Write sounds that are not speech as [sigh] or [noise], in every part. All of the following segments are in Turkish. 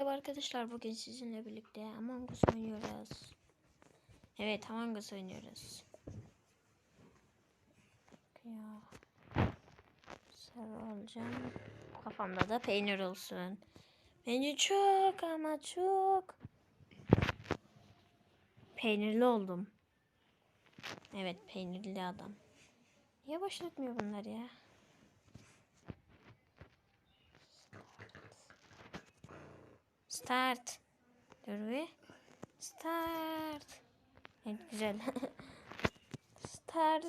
Merhaba arkadaşlar bugün sizinle birlikte Among Us oynuyoruz. Evet Among Us oynuyoruz. Ya. Sarı olacağım. Kafamda da peynir olsun. Bence çok ama çok. Peynirli oldum. Evet peynirli adam. Niye başlatmıyor bunlar ya? Start. Dur bir. Start. Evet güzel. [laughs] Start.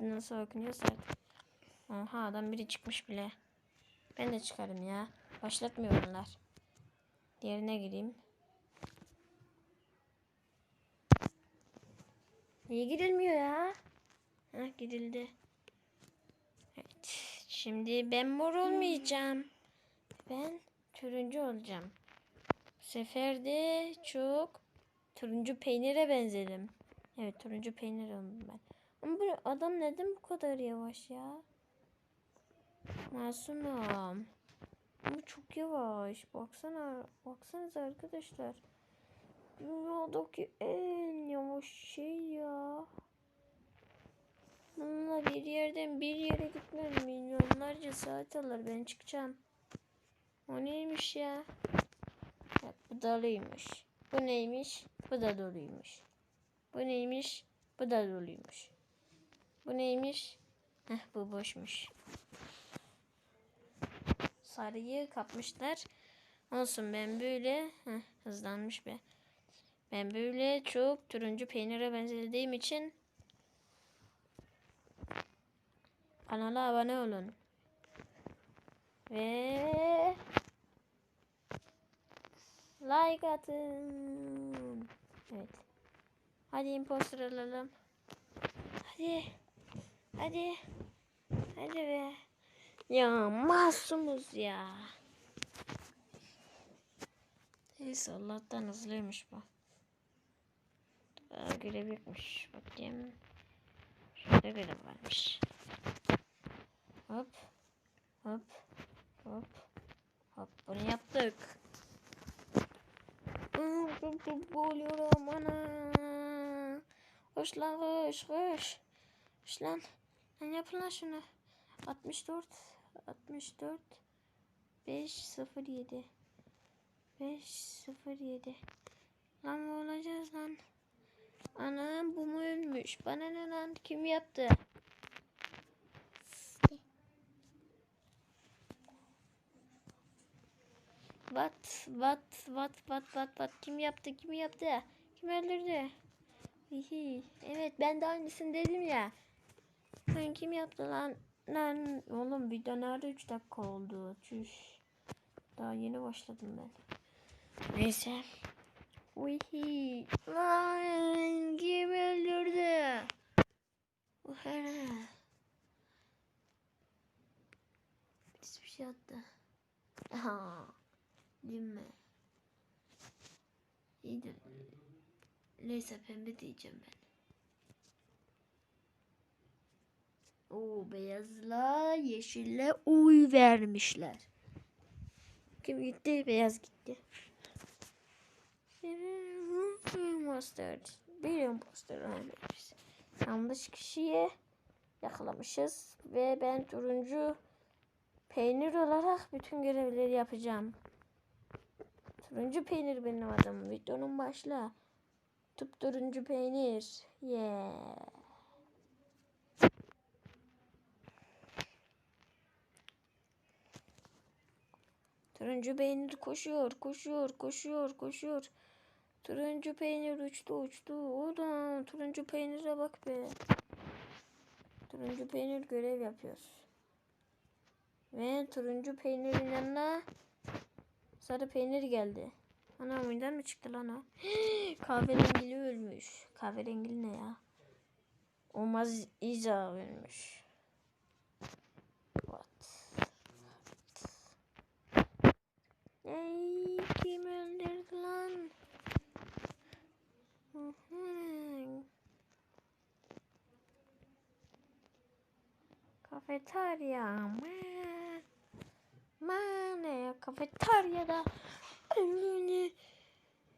Nasıl okunuyor start? Oha adam biri çıkmış bile. Ben de çıkarım ya. Başlatmıyor bunlar. Diğerine gireyim. Niye girilmiyor ya? Heh girildi. Evet. Şimdi ben mor olmayacağım. Ben turuncu olacağım. Bu sefer de çok turuncu peynire benzedim. Evet turuncu peynir oldum ben. Ama bu adam neden bu kadar yavaş ya? Masumum. Bu çok yavaş. Baksana. Baksanıza arkadaşlar. Dünyadaki en yavaş şey ya. Bununla bir yerden bir yere gitmem milyonlarca saat alır. Ben çıkacağım. O neymiş ya? Bu doluymuş. Bu neymiş? Bu da doluymuş. Bu neymiş? Bu da doluymuş. Bu neymiş? Heh bu boşmuş. Sarıyı kapmışlar. Olsun ben böyle heh, hızlanmış be. Ben böyle çok turuncu peynire benzediğim için kanala abone olun. Ve like atın. Evet. Hadi imposter alalım. Hadi. Hadi. Hadi be. Ya masumuz ya. Neyse Allah'tan hızlıymış bu. Aa, görev yokmuş. Bakayım. Şurada görev varmış. Hop. Hop. Hop. Hop. Bunu yaptık. Çok boğuluyorum ana. Koş lan koş koş. Koş lan. Lan yapın lan şunu. 64 64 507 507 Lan ne olacağız lan? Anam bu mu ölmüş? Bana ne lan? Kim yaptı? What? What? What? What? What? What? Kim yaptı? Kim yaptı? Kim öldürdü? Hihi. Evet ben de aynısını dedim ya. Sen kim yaptı lan? Lan oğlum bir de nerede 3 dakika oldu? Çüş. Daha yeni başladım ben. Neyse. Uhi. Lan kim öldürdü? Uhara. Birisi bir şey attı. Aha. Değil mi? İyi. Neyse pembe diyeceğim ben. O beyazla yeşille uy vermişler. Kim gitti? Beyaz gitti. Imposter. Bir imposter olmuş. Yanlış kişiyi yakalamışız. Ve ben turuncu peynir olarak bütün görevleri yapacağım. Turuncu peynir benim adım. Videonun başla. Tup turuncu peynir. Yeah. Turuncu peynir koşuyor, koşuyor, koşuyor, koşuyor. Turuncu peynir uçtu, uçtu. O turuncu peynire bak be. Turuncu peynir görev yapıyor. Ve turuncu peynirin yanına sarı peynir geldi. Ana oyundan mı çıktı lan o? [gasps] Kahverengili ölmüş. Kahverengili ne ya? Olmaz İza ölmüş. What? Ey kim öldürdü lan? Kafeterya. Man. Kafeteryada öldüğünü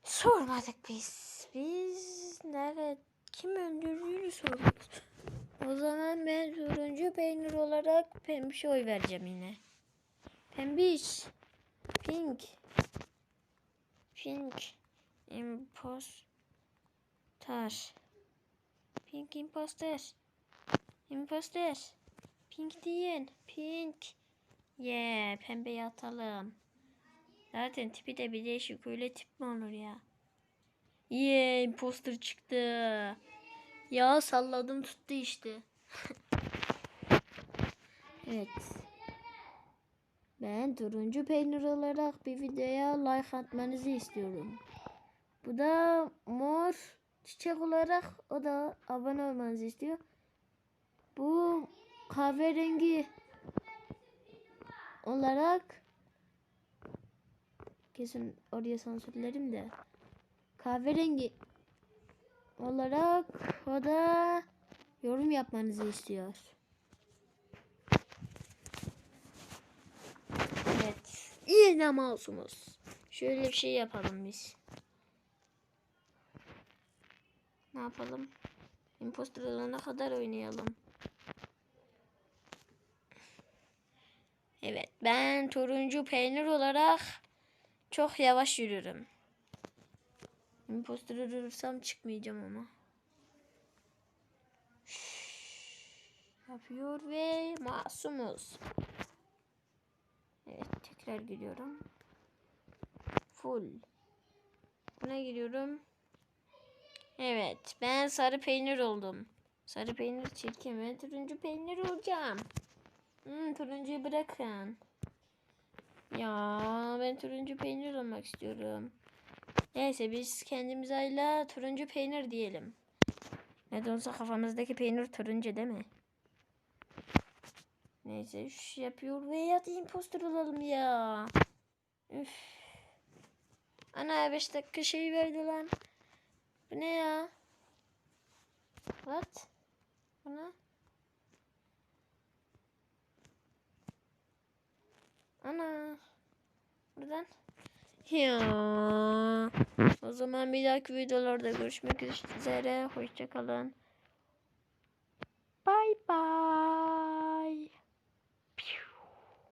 sormadık biz. Biz evet kim öldürdüğünü sorduk. O zaman ben turuncu peynir olarak pembişe oy vereceğim yine. Pembiş. Pink. Pink. Impostor. Pink imposter. Imposter. Pink değil. Pink. Yeah, pembeye atalım. Zaten tipi de bir değişik. Öyle tip mi olur ya? Yeah, imposter çıktı. Ya salladım tuttu işte. [laughs] evet. Ben turuncu peynir olarak bir videoya like atmanızı istiyorum. Bu da mor çiçek olarak o da abone olmanızı istiyor. Bu kahverengi olarak kesin oraya sansürlerim de kahverengi olarak o da yorum yapmanızı istiyor. Evet. Yine masumuz. Şöyle bir şey yapalım biz. Ne yapalım? Imposter olana kadar oynayalım. Evet ben turuncu peynir olarak çok yavaş yürürüm. Imposter olursam çıkmayacağım ama. Yapıyor ve masumuz. Evet tekrar giriyorum. Full. Buna giriyorum. Evet ben sarı peynir oldum. Sarı peynir çirkin ben turuncu peynir olacağım. Hmm, turuncuyu bırakın. Ya ben turuncu peynir olmak istiyorum. Neyse biz kendimize hala turuncu peynir diyelim. Ne de olsa kafamızdaki peynir turuncu değil mi? Neyse şu yapıyor ve ya da impostor olalım ya. Üf. Ana 5 dakika şey verdi lan. Bu ne ya? What? Bu ne? Ana. Buradan. Ya. O zaman bir dahaki videolarda görüşmek üzere. Hoşçakalın.